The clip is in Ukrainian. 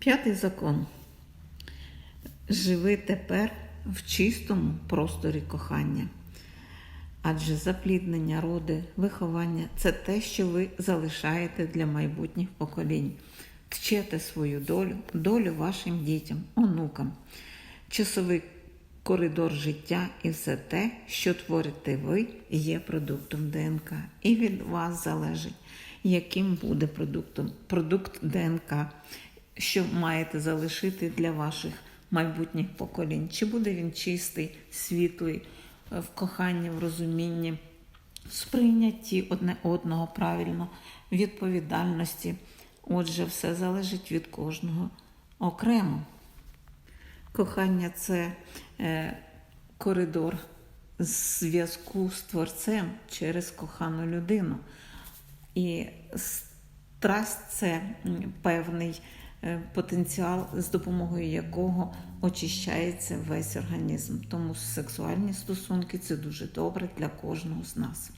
П'ятий закон. Живи тепер в чистому просторі кохання. Адже запліднення, роди, виховання це те, що ви залишаєте для майбутніх поколінь. Вчете свою долю, долю вашим дітям, онукам, часовий коридор життя і все те, що творите ви, є продуктом ДНК. І від вас залежить, яким буде продуктом продукт ДНК, що маєте залишити для ваших майбутніх поколінь. Чи буде він чистий, світлий, в коханні, в розумінні, в сприйнятті одне одного правильно, відповідальності. Отже, все залежить від кожного окремо. Кохання це е, коридор зв'язку з Творцем через кохану людину. І страсть це певний е, потенціал, з допомогою якого очищається весь організм. Тому сексуальні стосунки це дуже добре для кожного з нас.